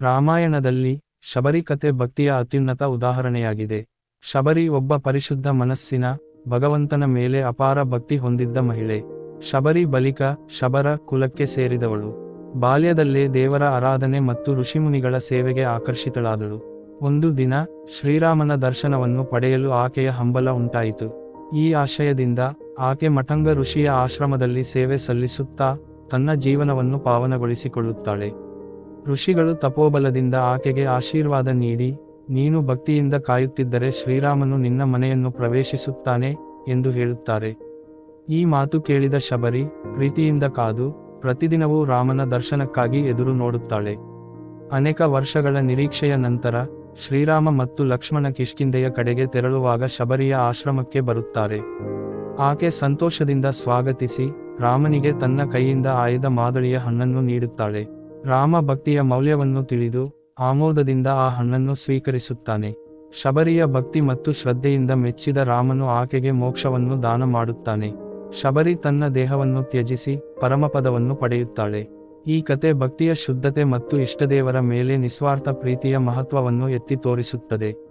ರಾಮಾಯಣದಲ್ಲಿ ಶಬರಿ ಕತೆ ಭಕ್ತಿಯ ಅತ್ಯುನ್ನತ ಉದಾಹರಣೆಯಾಗಿದೆ. ಶಬರಿ ಒಬ್ಬ ಪರಿಶುದ್ಧ ಮನಸ್ಸಿನ, ಭಗವಂತನ ಮೇಲೆ ಅಪಾರ ಭಕ್ತಿ ಹೊಂದಿದ್ದ ಮಹಿಳೆ. ಶಬರಿ ಬಲಿಕ ಶಬರ ಕುಲಕ್ಕೆ ಸೇರಿದವಳು. ಬಾಲ್ಯದಲ್ಲೇ ದೇವರ ಆರಾಧನೆ ಮತ್ತು ಋಷಿಮುನಿಗಳ ಸೇವೆಗೆ ಆಕರ್ಷಿತಳಾದಳು. ಒಂದು ದಿನ ಶ್ರೀರಾಮನ ದರ್ಶನವನ್ನು ಪಡೆಯಲು ಆಕೆಯ ಹಂಬಲ ಉಂಟಾಯಿತು. ಈ ಆಶಯದಿಂದ ಆಕೆ ಮಠಂಗ ಋಷಿಯ ಆಶ್ರಮದಲ್ಲಿ ಸೇವೆ ಸಲ್ಲಿಸುತ್ತಾ ತನ್ನ ಜೀವನವನ್ನು ಪಾವನಗೊಳಿಸಿಕೊಳ್ಳುತ್ತಾಳೆ. ಋಷಿಗಳು ತಪೋಬಲದಿಂದ ಆಕೆಗೆ ಆಶೀರ್ವಾದ ನೀಡಿ, ನೀನು ಭಕ್ತಿಯಿಂದ ಕಾಯುತ್ತಿದ್ದರೆ ಶ್ರೀರಾಮನು ನಿನ್ನ ಮನೆಯನ್ನು ಪ್ರವೇಶಿಸುತ್ತಾನೆ ಎಂದು ಹೇಳುತ್ತಾರೆ. ಈ ಮಾತು ಕೇಳಿದ ಶಬರಿ, ಪ್ರೀತಿಯಿಂದ ಕಾದು, ಪ್ರತಿದಿನವೂ ರಾಮನ ದರ್ಶನಕ್ಕಾಗಿ ಎದುರು ನೋಡುತ್ತಾಳೆ. ಅನೇಕ ವರ್ಷಗಳ ನಿರೀಕ್ಷೆಯ ನಂತರ, ಶ್ರೀರಾಮ ಮತ್ತು ಲಕ್ಷ್ಮಣ ಕಿಷ್ಕಿಂದೆಯ ಕಡೆಗೆ ತೆರಳುವಾಗ ಶಬರಿಯ ಆಶ್ರಮಕ್ಕೆ ಬರುತ್ತಾರೆ. ಆಕೆ ಸಂತೋಷದಿಂದ ಸ್ವಾಗತಿಸಿ, ರಾಮನಿಗೆ ತನ್ನ ಕೈಯಿಂದ ಆಯ್ದ ಮಾದಳಿಯ ಹಣ್ಣನ್ನು ನೀಡುತ್ತಾಳೆ. ರಾಮ ಭಕ್ತಿಯ ಮೌಲ್ಯವನ್ನು ತಿಳಿದು ಆಮೋದದಿಂದ ಆ ಹಣ್ಣನ್ನು ಸ್ವೀಕರಿಸುತ್ತಾನೆ. ಶಬರಿಯ ಭಕ್ತಿ ಮತ್ತು ಶ್ರದ್ಧೆಯಿಂದ ಮೆಚ್ಚಿದ ರಾಮನು ಆಕೆಗೆ ಮೋಕ್ಷವನ್ನು ದಾನ ಮಾಡುತ್ತಾನೆ. ಶಬರಿ ತನ್ನ ದೇಹವನ್ನು ತ್ಯಜಿಸಿ ಪರಮಪದವನ್ನು ಪಡೆಯುತ್ತಾಳೆ. ಈ ಕತೆ ಭಕ್ತಿಯ ಶುದ್ಧತೆ ಮತ್ತು ಇಷ್ಟದೇವರ ಮೇಲೆ ನಿಸ್ವಾರ್ಥ ಪ್ರೀತಿಯ ಮಹತ್ವವನ್ನು ಎತ್ತಿ ತೋರಿಸುತ್ತದೆ.